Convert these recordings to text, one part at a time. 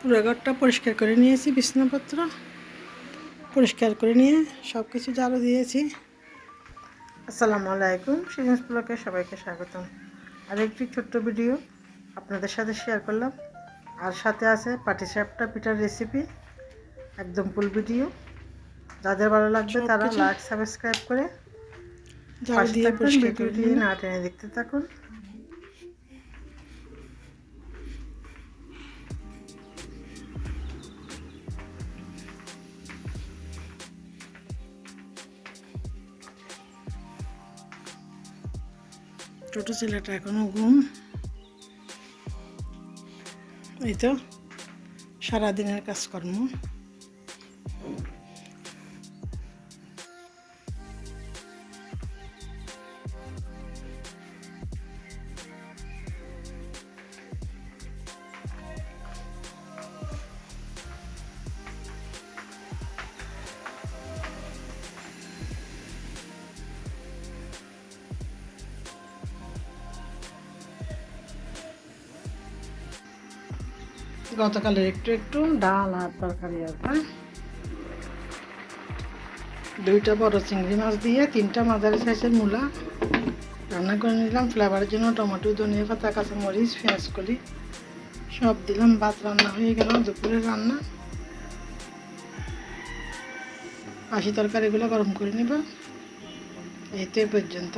পুরো ঘরটা পরিষ্কার করে নিয়েছি, বিছানাপত্র পরিষ্কার করে নিয়ে সব কিছু ঝাড়ু দিয়েছি। আসসালামু আলাইকুম সিজন্স ব্লকে সবাইকে স্বাগতম। আর একটি ছোট্ট ভিডিও আপনাদের সাথে শেয়ার করলাম। আর সাথে আছে পাটিসাপটা পিঠার রেসিপি একদম ফুল ভিডিও যাদের ভালো লাগবে তারা লাইক সাবস্ক্রাইব করে না টেনে দেখতে থাকুন। ছোটো ছেলেটা এখনও ঘুম। এই তো সারাদিনের কাজকর্ম। গতকালের একটু একটু ডাল আর তরকারি আছে দুইটা বড় চিংড়ি মাছ দিয়ে তিনটা মাঝারি সাইজের মূলা রান্না করে নিলাম। ফ্লেভারের জন্য টমেটো, ধনিয়া পাতা কাঁচা মরিচ পেঁয়াজ, কলি, সব দিলাম। ভাত রান্না হয়ে গেল, দুপুরের রান্না। আশি তরকারিগুলো গরম করে নিব। এই পর্যন্ত।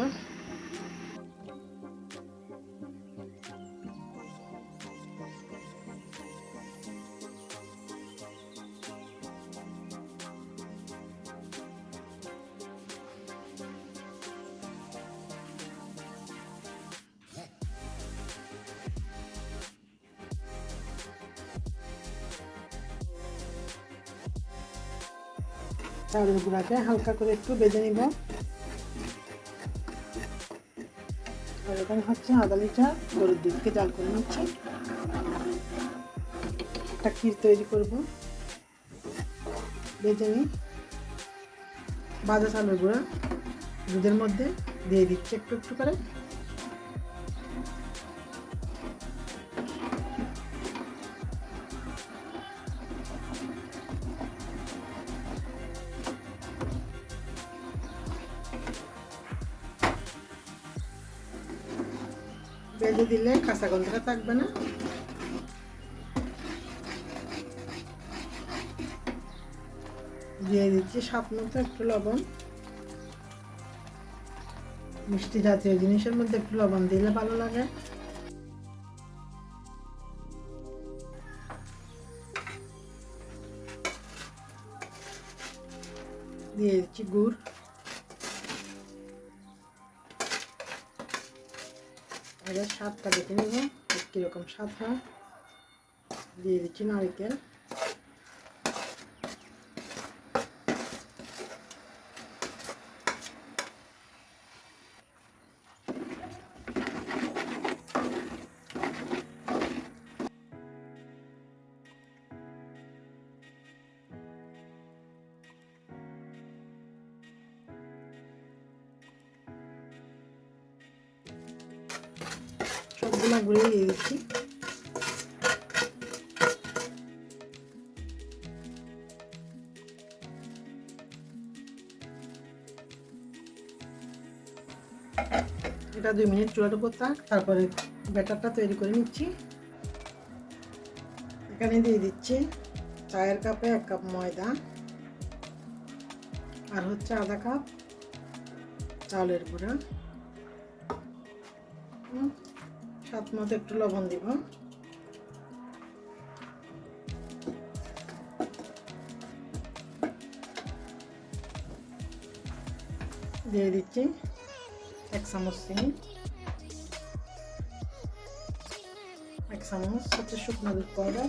চাউলের গুঁড়াকে হালকা করে একটু বেজে নিব। আর এখানে হচ্ছে আধা লিটার গরুর দুধকে জাল করে নিচ্ছি। একটা ক্ষীর তৈরি করব। বেজে নিই। বাজা চালের গুঁড়া দুধের মধ্যে দিয়ে দিচ্ছি একটু একটু করে। বেঁধে দিলে কাঁচা গন্ধটা থাকবে না। দিয়ে দিচ্ছি স্বাদ মতো একটু লবণ। মিষ্টি জাতীয় জিনিসের মধ্যে একটু লবণ দিলে ভালো লাগে। দিয়ে দিচ্ছি গুড়। এবার স্বাদটা দেখে নেব। কীরকম স্বাদ হয়। দিয়ে দিচ্ছি নারকেল। গুঁড়ে দিয়ে দিচ্ছি। এটা দুই মিনিট চুলার উপর থাক তারপরে ব্যাটারটা তৈরি করে নিচ্ছি। এখানে দিয়ে দিচ্ছি চায়ের কাপে এক কাপ ময়দা আর হচ্ছে আধা কাপ চালের গুঁড়া। স্বাদ মতো একটু লবণ দিব। দিয়ে দিচ্ছি এক চামচ চিনি। এক চামচ হচ্ছে শুকনো দুধ পাউডার।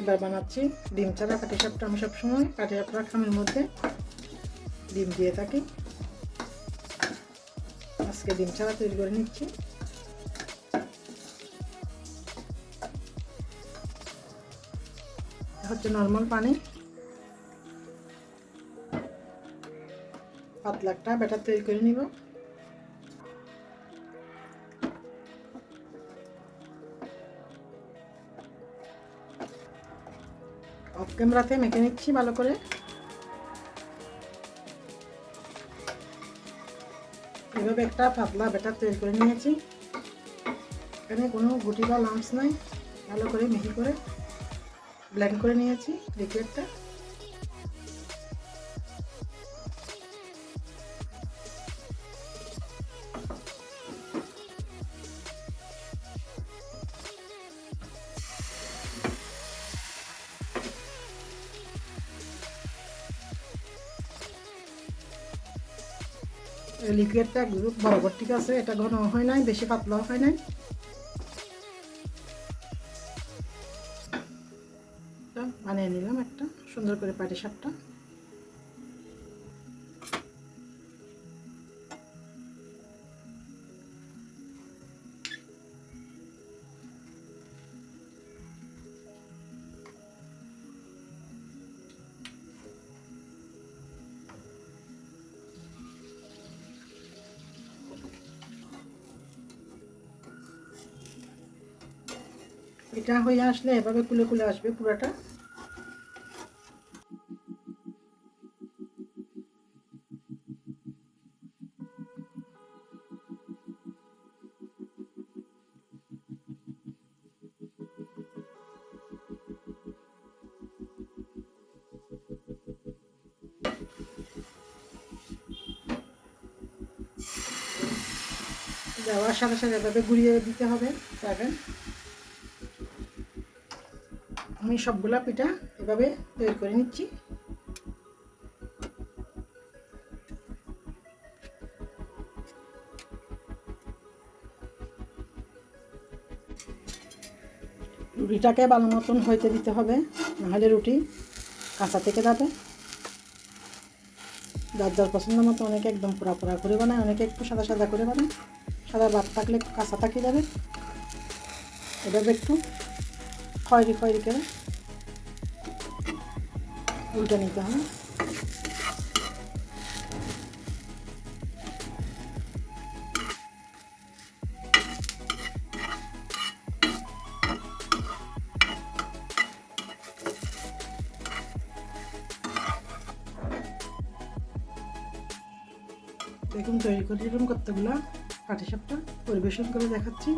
এবার বানাচ্ছি ডিম ছাড়া কাঠি সাপটা আমি সবসময় কাঠি সাপটা খামের মধ্যে ডিম দিয়ে থাকি। আজকে ডিম ছাড়া তৈরি করে নিচ্ছি। হচ্ছে নর্মাল পানি। পাতলাটা ব্যাটার তৈরি করে নিব। অফ ক্যামেরাতে মেখে নিচ্ছি ভালো করে। এভাবে একটা পাতলা ব্যাটার তৈরি করে নিয়েছি। এখানে কোনো গুটি বা লাম্পস নাই। ভালো করে মিহি করে ব্ল্যান্ড করে নিয়েছি লিকুইডটা লিকুইডটা বরাবর ঠিক আছে, এটা ঘন হয় নাই, বেশি পাতলাও হয় নাই। মানে বানিয়ে নিলাম একটা সুন্দর করে পাটি সাপটা এটা হয়ে আসলে এভাবে কুলে কুলে আসবে পুরাটা। দেওয়ার সাথে সাথে এভাবে ঘুরিয়ে দিতে হবে পাবেন আমি সবগুলা পিঠা এভাবে তৈরি করে নিচ্ছি। রুটিটাকে ভালো মতন হইতে দিতে হবে, নাহলে রুটি কাঁচা থেকে যাবে। যার যার পছন্দ মতো অনেকে একদম পোড়া পোড়া করে বানায়, অনেকে একটু সাদা সাদা করে বানায়। সাদা ভাত থাকলে কাঁচা থাকি যাবে। এভাবে একটু খয়রি খয়রি করে। উল্টে নিতে হবে। দেখুন, তৈরি করে দিলাম কতগুলা পাটিসাপটা পরিবেশন করে দেখাচ্ছি।